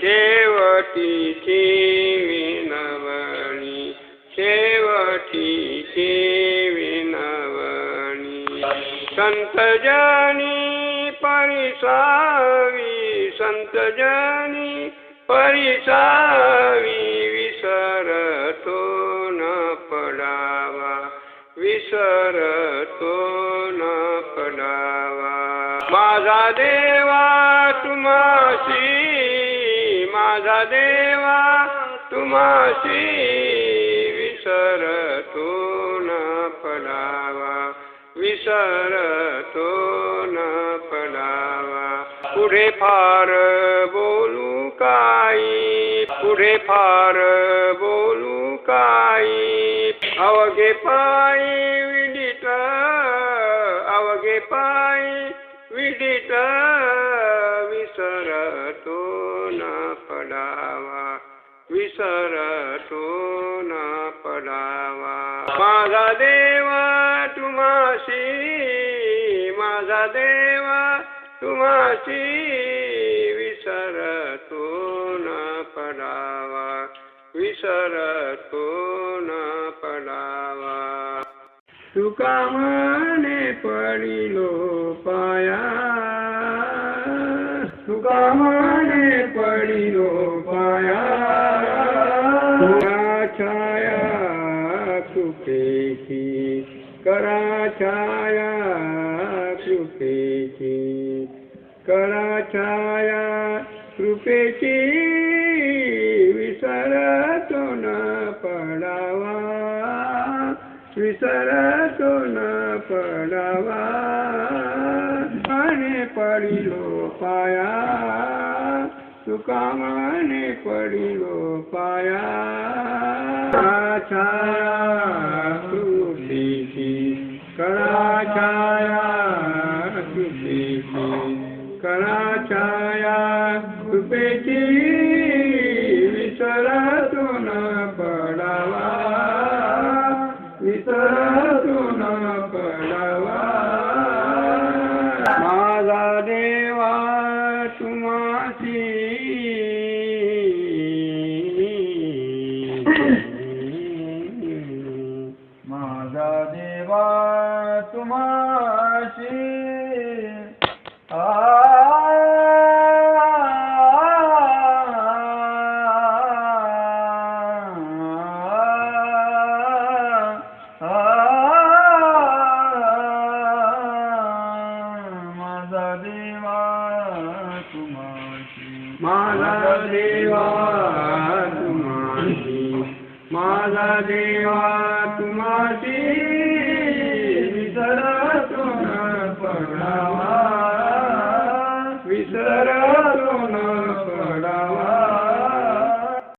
शेवटीची विनवणी शेवटीची विनवणी संत जनी परिसावी संत जनी परिसावी विसरतो न पडावा विसरतो न पडावा. माझा देवा तुम्हाशी माझा देवा तुम्हाशी विसरतो न पडावा विसरतो न पडावा. पुढे फार बोलू काही पुढे फार बोलू काही. अवघे पायी विदित अवघे पायी विदित विसरतो न विसरतो न पडावा. माझा देवा तुम्हाशी माझा देवा तुम्हाशी विसरतो न पडावा. विसर तो न पडावा. तुका म्हणे पडिलो पाया. तुका छाया कृपेची करा छाया कृपेची करा छाया कृपेची विसरतो न पडावा विसरतो न पडावा माने पडिलो पाया तुका पड़ी पडिलो पाया। छाया कृपेची करा छाया कृपेची करा छाया कृपेची विसरातून पडावा विसरातून पडावा। माझा देवा तुम्हाशी माझा देवा तुम्हाशी विसरतो न पडावा विसरतो न